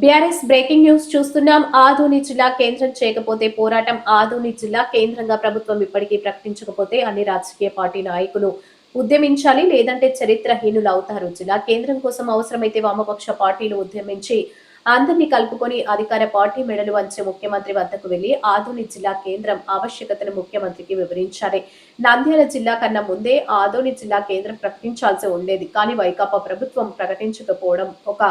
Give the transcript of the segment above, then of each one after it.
BRS breaking news చూస్తున్నాం. ఆదోని జిల్లా కేంద్రం చేయకపోతే పోరాటం ఆదోని జిల్లా కేంద్రంగా ప్రభుత్వం ఇప్పటికీ ప్రకటించకపోతే అన్ని రాజకీయ పార్టీ నాయకులు ఉద్యమించాలి లేదంటే చరిత్రహీనులు అవుతారు. జిల్లా కేంద్రం కోసం అవసరమైతే వామపక్ష పార్టీలు ఉద్యమించి అందరినీ కలుపుకొని అధికార పార్టీ మెడలు వంచే ముఖ్యమంత్రి వద్దకు వెళ్ళి ఆదోని జిల్లా కేంద్రం ఆవశ్యకతను ముఖ్యమంత్రికి వివరించాలి. నంద్యాల జిల్లా కన్నా ముందే ఆదోని జిల్లా కేంద్రం ప్రకటించాల్సి ఉండేది. కానీ వైకాపా ప్రభుత్వం ప్రకటించకపోవడం ఒక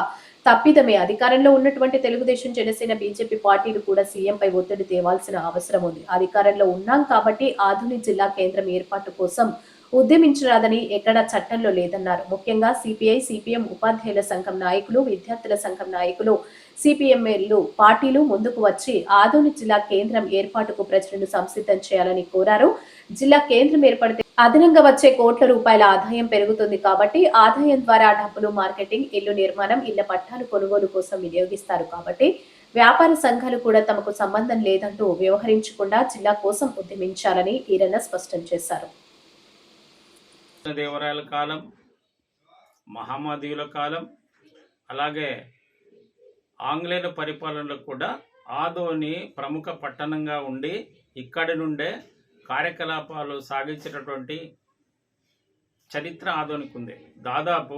తప్పిదమే. అధికారంలో ఉన్నటువంటి తెలుగుదేశం జనసేన బీజేపీ పార్టీలు కూడా సీఎంపై ఒత్తిడి తేవాల్సిన అవసరం ఉంది. అధికారంలో ఉన్నాం కాబట్టి ఆధుని జిల్లా కేంద్రం ఏర్పాటు కోసం ఉద్యమించరాదని ఎక్కడా చట్టంలో లేదన్నారు. ముఖ్యంగా సిపిఐ సిపిఎం ఉపాధ్యాయుల సంఘం నాయకులు విద్యార్థుల సంఘం నాయకులు సిపిఎంఎల్లు పార్టీలు ముందుకు వచ్చి ఆదోని జిల్లా కేంద్రం ఏర్పాటుకు ప్రజలను సంసిద్ధం చేయాలని కోరారు. జిల్లా కేంద్రం ఏర్పడితే అదనంగా వచ్చే కోట్ల రూపాయల ఆదాయం పెరుగుతుంది కాబట్టి ఆదాయం ద్వారా డబ్బులు మార్కెటింగ్ ఇల్లు నిర్మాణం ఇళ్ళ పట్టాలు కొనుగోలు కోసం వినియోగిస్తారు కాబట్టి వ్యాపార సంఘాలు కూడా తమకు సంబంధం లేదంటూ వ్యవహరించకుండా జిల్లా కోసం ఉద్యమించాలని ఈరన్న స్పష్టం చేశారు. దేవరాయల కాలం మహమ్మదీయుల కాలం అలాగే ఆంగ్లేయుల పరిపాలనలో కూడా ఆదోని ప్రముఖ పట్టణంగా ఉండి ఇక్కడి నుండే కార్యకలాపాలు సాగించినటువంటి చరిత్ర ఆదోనికి ఉంది దాదాపు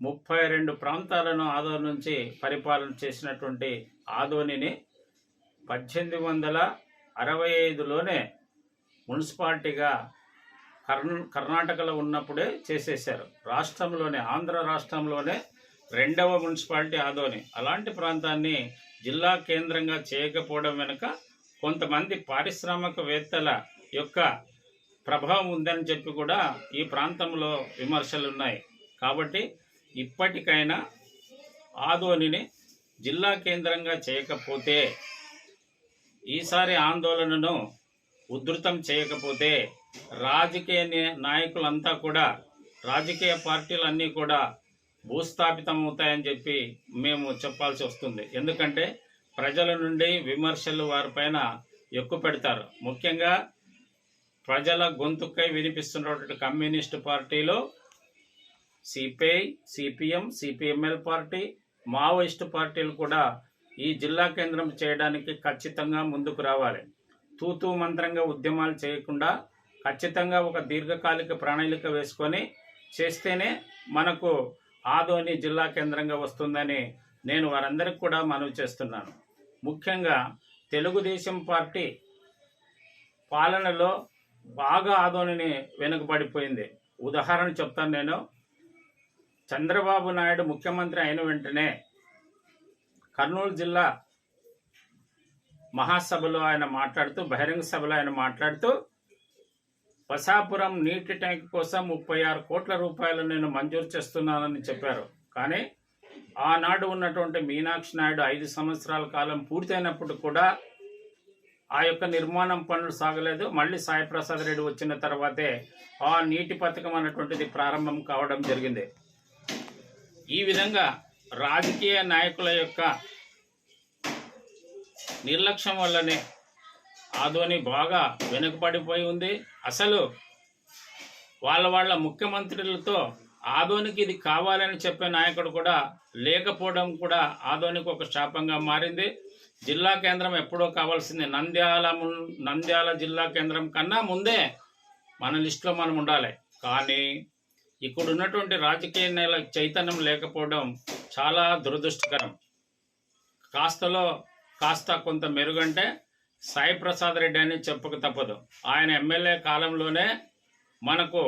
ముప్పై రెండు ప్రాంతాలను ఆదోని నుంచి పరిపాలన చేసినటువంటి ఆదోనిని పద్దెనిమిది వందల అరవై ఐదులోనే మున్సిపాలిటీగా కర్ణ కర్ణాటకలో ఉన్నప్పుడే చేసేసారు రాష్ట్రంలోనే ఆంధ్ర రాష్ట్రంలోనే రెండవ మున్సిపాలిటీ ఆదోని. అలాంటి ప్రాంతాన్ని జిల్లా కేంద్రంగా చేయకపోవడం వెనుక కొంతమంది పారిశ్రామికవేత్తల యొక్క ప్రభావం ఉందని చెప్పి కూడా ఈ ప్రాంతంలో విమర్శలు ఉన్నాయి కాబట్టి ఇప్పటికైనా ఆదోనిని జిల్లా కేంద్రంగా చేయకపోతే ఈసారి ఆందోళనను ఉధృతం చేయకపోతే రాజకీయ నే- నాయకులంతా కూడా రాజకీయ పార్టీలన్నీ కూడా భూస్థాపితం అవుతాయని చెప్పి మేము చెప్పాల్సి వస్తుంది. ఎందుకంటే ప్రజల నుండి విమర్శలు వారిపైన ఎక్కువ పెడతారు. ముఖ్యంగా ప్రజల గొంతుకై వినిపిస్తున్నటువంటి కమ్యూనిస్టు పార్టీలో CPI CPM CPIML party Maoist పార్టీలు కూడా ఈ జిల్లా కేంద్రం చేయడానికి ఖచ్చితంగా ముందుకు రావాలి. తూతూ మంత్రంగా ఉద్యమాలు చేయకుండా ఖచ్చితంగా ఒక దీర్ఘకాలిక ప్రణాళిక వేసుకొని చేస్తేనే మనకు ఆదోని జిల్లా కేంద్రంగా వస్తుందని నేను వారందరికి కూడా మనవి చేస్తున్నాను. ముఖ్యంగా తెలుగుదేశం పార్టీ పాలనలో బాగా ఆదోనిని వెనుకబడిపోయింది. ఉదాహరణ చెప్తాను నేను. చంద్రబాబు నాయుడు ముఖ్యమంత్రి అయిన వెంటనే కర్నూలు జిల్లా మహాసభలో ఆయన మాట్లాడుతూ బహిరంగ సభలో ఆయన మాట్లాడుతూ బసాపురం నీటి ట్యాంక్ కోసం ముప్పై ఆరు కోట్ల రూపాయలు నేను మంజూరు చేస్తున్నానని చెప్పారు. కానీ ఆనాడు ఉన్నటువంటి మీనాక్షి నాయుడు ఐదు సంవత్సరాల కాలం పూర్తయినప్పుడు కూడా ఆ యొక్క నిర్మాణం పనులు సాగలేదు. మళ్ళీ సాయిప్రసాద్ రెడ్డి వచ్చిన తర్వాతే ఆ నీటి పథకం అన్నటువంటిది ప్రారంభం కావడం జరిగింది. ఈ విధంగా రాజకీయ నాయకుల యొక్క నిర్లక్ష్యం వల్లనే ఆదోని బాగా వెనుకబడిపోయి ఉంది. అసలు వాళ్ళ వాళ్ళ ముఖ్యమంత్రులతో ఆదోనికి ఇది కావాలని చెప్పే నాయకుడు కూడా లేకపోవడం కూడా ఆదోనికి ఒక శాపంగా మారింది. జిల్లా కేంద్రం ఎప్పుడో కావాల్సింది నంద్యాల నంద్యాల జిల్లా కేంద్రం కన్నా ముందే మన లిస్టులో మనం ఉండాలి. కానీ ఇక్కడ ఉన్నటువంటి రాజకీయ నేల చైతన్యం లేకపోవడం చాలా దురదృష్టకరం. కాస్తలో కాస్త కొంత మెరుగంటే సాయి ప్రసాద్ రెడ్డి అని చెప్పక తప్పదు. ఆయన ఎమ్మెల్యే కాలంలోనే మనకు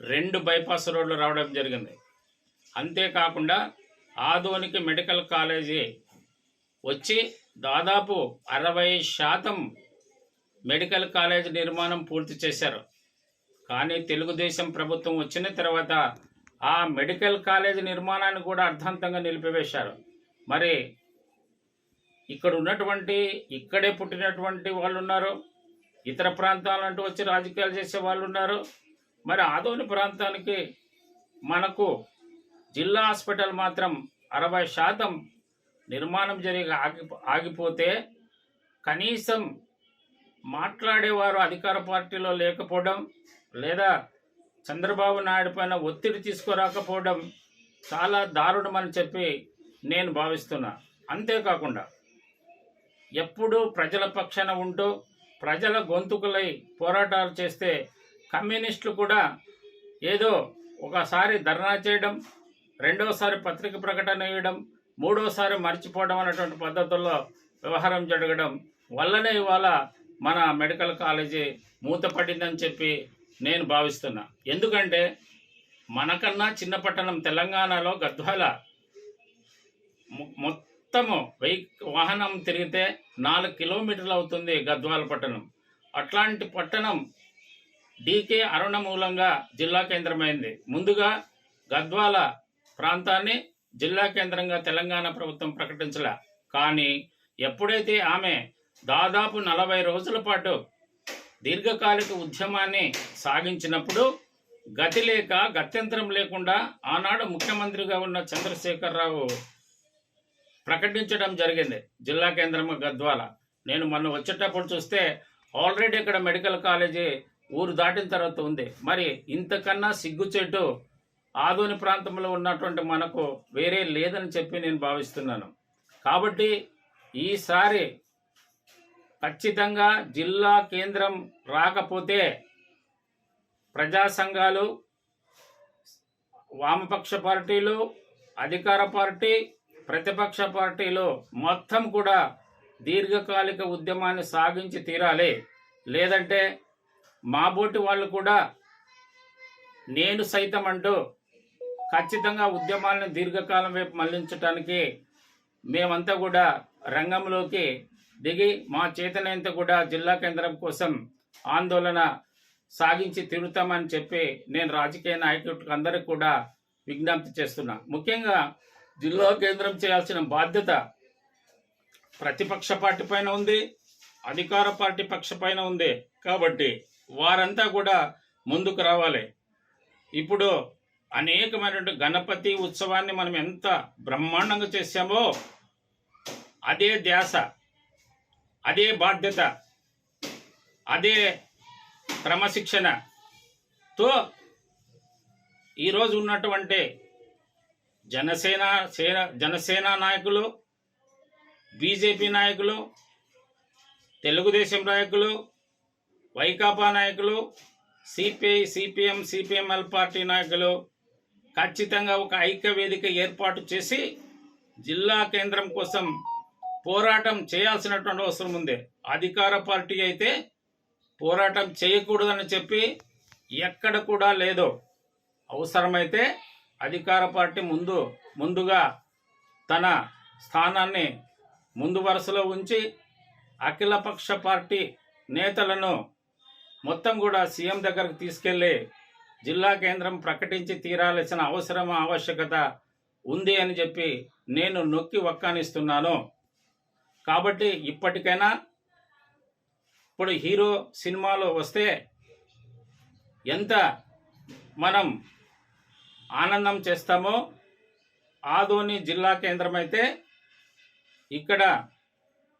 రెండు బైపాస్ రోడ్లు రావడం జరిగింది. అంతేకాకుండా ఆధునిక మెడికల్ కాలేజీ వచ్చి దాదాపు అరవై శాతం మెడికల్ కాలేజ్ నిర్మాణం పూర్తి చేశారు. కానీ తెలుగుదేశం ప్రభుత్వం వచ్చిన తర్వాత ఆ మెడికల్ కాలేజ్ నిర్మాణాన్ని కూడా అర్థాంతంగా నిలిపివేశారు. మరి ఇక్కడ ఉన్నటువంటి ఇక్కడే పుట్టినటువంటి వాళ్ళు ఉన్నారు ఇతర ప్రాంతాల నుండి వచ్చి రాజకీయాలు చేసే వాళ్ళు ఉన్నారు మరి ఆదోని ప్రాంతానికి మనకు జిల్లా హాస్పిటల్ మాత్రం అరవై శాతం నిర్మాణం జరిగి ఆగి ఆగిపోతే కనీసం మాట్లాడేవారు అధికార పార్టీలో లేకపోవడం లేదా చంద్రబాబు నాయుడు పైన ఒత్తిడి తీసుకురాకపోవడం చాలా దారుణమని చెప్పి నేను భావిస్తున్నా. అంతేకాకుండా ఎప్పుడూ ప్రజల పక్షాన ఉంటూ ప్రజల గొంతుకులై పోరాటాలు చేస్తే కమ్యూనిస్టులు కూడా ఏదో ఒకసారి ధర్నా చేయడం రెండోసారి పత్రిక ప్రకటన ఇవ్వడం మూడోసారి మర్చిపోవడం అనేటువంటి పద్ధతుల్లో వ్యవహారం జరగడం వల్లనే ఇవాళ మన మెడికల్ కాలేజీ మూతపడిందని చెప్పి నేను భావిస్తున్నా. ఎందుకంటే మనకన్నా చిన్న పట్టణం తెలంగాణలో గద్వాల మొత్తము వెహి వాహనం తిరిగితే నాలుగు కిలోమీటర్లు అవుతుంది గద్వాల పట్టణం. అట్లాంటి పట్టణం డీకే అరుణ మూలంగా జిల్లా కేంద్రమైంది. ముందుగా గద్వాల ప్రాంతాన్ని జిల్లా కేంద్రంగా తెలంగాణ ప్రభుత్వం ప్రకటించల. కానీ ఎప్పుడైతే ఆమె దాదాపు నలభై రోజుల పాటు దీర్ఘకాలిక ఉద్యమాన్ని సాగించినప్పుడు గతి లేక గత్యంతరం లేకుండా ఆనాడు ముఖ్యమంత్రిగా ఉన్న చంద్రశేఖరరావు ప్రకటించడం జరిగింది జిల్లా కేంద్రం గద్వాల. నేను మొన్న వచ్చేటప్పుడు చూస్తే ఆల్రెడీ ఇక్కడ మెడికల్ కాలేజీ ఊరు దాటిన తర్వాత ఉంది. మరి ఇంతకన్నా సిగ్గుచేటు ఆదోని ప్రాంతంలో ఉన్నటువంటి మనకు వేరే లేదని చెప్పి నేను భావిస్తున్నాను. కాబట్టి ఈసారి ఖచ్చితంగా జిల్లా కేంద్రం రాకపోతే ప్రజా సంఘాలు వామపక్ష పార్టీలు అధికార పార్టీ ప్రతిపక్ష పార్టీలు మొత్తం కూడా దీర్ఘకాలిక ఉద్యమాన్ని సాగించి తీరాలి. లేదంటే మా బోటి వాళ్ళు కూడా నేను సైతం అంటూ ఖచ్చితంగా ఉద్యమాలను దీర్ఘకాలం వైపు మళ్ళించడానికి మేమంతా కూడా రంగంలోకి దిగి మా చేతనంత కూడా జిల్లా కేంద్రం కోసం ఆందోళన సాగించి తిరుగుతామని చెప్పి నేను రాజకీయ నాయకులకు అందరికి కూడా విజ్ఞప్తి చేస్తున్నా. ముఖ్యంగా జిల్లా కేంద్రం చేయాల్సిన బాధ్యత ప్రతిపక్ష పార్టీ పైన ఉంది అధికార పార్టీ పక్ష పైన ఉంది. కాబట్టి వారంతా కూడా ముందుకు రావాలి. ఇప్పుడు అనేకమైనటువంటి గణపతి ఉత్సవాన్ని మనం ఎంత బ్రహ్మాండంగా చేశామో అదే ధ్యాస అదే బాధ్యత అదే క్రమశిక్షణతో ఈరోజు ఉన్నటువంటి జనసేన సేన జనసేన నాయకులు బీజేపీ నాయకులు తెలుగుదేశం నాయకులు వైకాపా నాయకులు సిపిఐ సిపిఎం సిపిఎంఎల్ పార్టీ నాయకులు ఖచ్చితంగా ఒక ఐక్య వేదిక ఏర్పాటు చేసి జిల్లా కేంద్రం కోసం పోరాటం చేయాల్సినటువంటి అవసరం ఉంది. అధికార పార్టీ అయితే పోరాటం చేయకూడదని చెప్పి ఎక్కడ కూడా లేదు. అవసరమైతే అధికార పార్టీ ముందు ముందుగా తన స్థానాన్ని ముందు వరుసలో ఉంచి అఖిలపక్ష పార్టీ నేతలను మొత్తం కూడా సీఎం దగ్గరకు తీసుకెళ్ళి జిల్లా కేంద్రం ప్రకటించి తీరాల్సిన అవసరం ఆవశ్యకత ఉంది అని చెప్పి నేను నొక్కి వక్కానిస్తున్నాను. కాబట్టి ఇప్పటికైనా ఇప్పుడు హీరో సినిమాలో వస్తే ఎంత మనం ఆనందం చేస్తామో ఆదోని జిల్లా కేంద్రం అయితే ఇక్కడ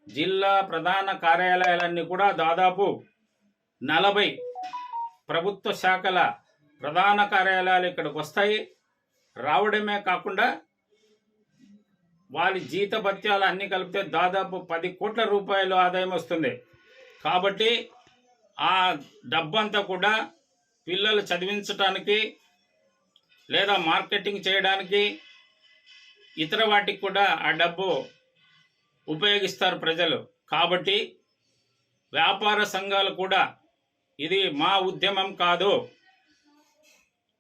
జిల్లా ప్రధాన కార్యాలయాలన్నీ కూడా దాదాపు నలభై ప్రభుత్వ శాఖల ప్రధాన కార్యాలయాలు ఇక్కడికి వస్తాయి. రావడమే కాకుండా వారి జీత భత్యాలు అన్ని కలిపితే దాదాపు పది కోట్ల రూపాయలు ఆదాయం వస్తుంది. కాబట్టి ఆ డబ్బంతా కూడా పిల్లలు చదివించడానికి లేదా మార్కెటింగ్ చేయడానికి ఇతర వాటికి కూడా ఆ డబ్బు ఉపయోగిస్తారు ప్రజలు. కాబట్టి వ్యాపార సంఘాలు కూడా ఇది మా ఉద్యమం కాదు.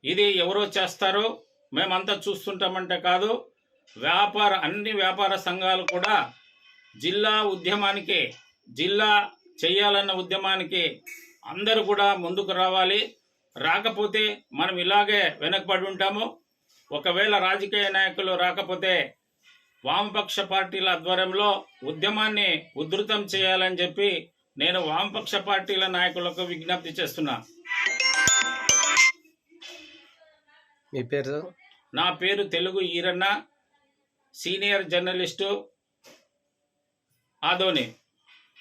ఇది ఎవరో చేస్తారో మేమంతా చూస్తుంటామంటే కాదు. వ్యాపార అన్ని వ్యాపార సంఘాలు కూడా జిల్లా ఉద్యమానికి జిల్లా చేయాలన్న ఉద్యమానికి అందరూ కూడా ముందుకు రావాలి. రాకపోతే మనం ఇలాగే వెనకబడి ఉంటాము. ఒకవేళ రాజకీయ నాయకులు రాకపోతే వామపక్ష పార్టీల ఆధ్వర్యంలో ఉద్యమాన్ని ఉధృతం చేయాలని చెప్పి నేను వామపక్ష పార్టీల నాయకులకు విజ్ఞప్తి చేస్తున్నా. మీ పేరు? నా పేరు తెలుగు ఈరన్న సీనియర్ జర్నలిస్టు ఆదోని.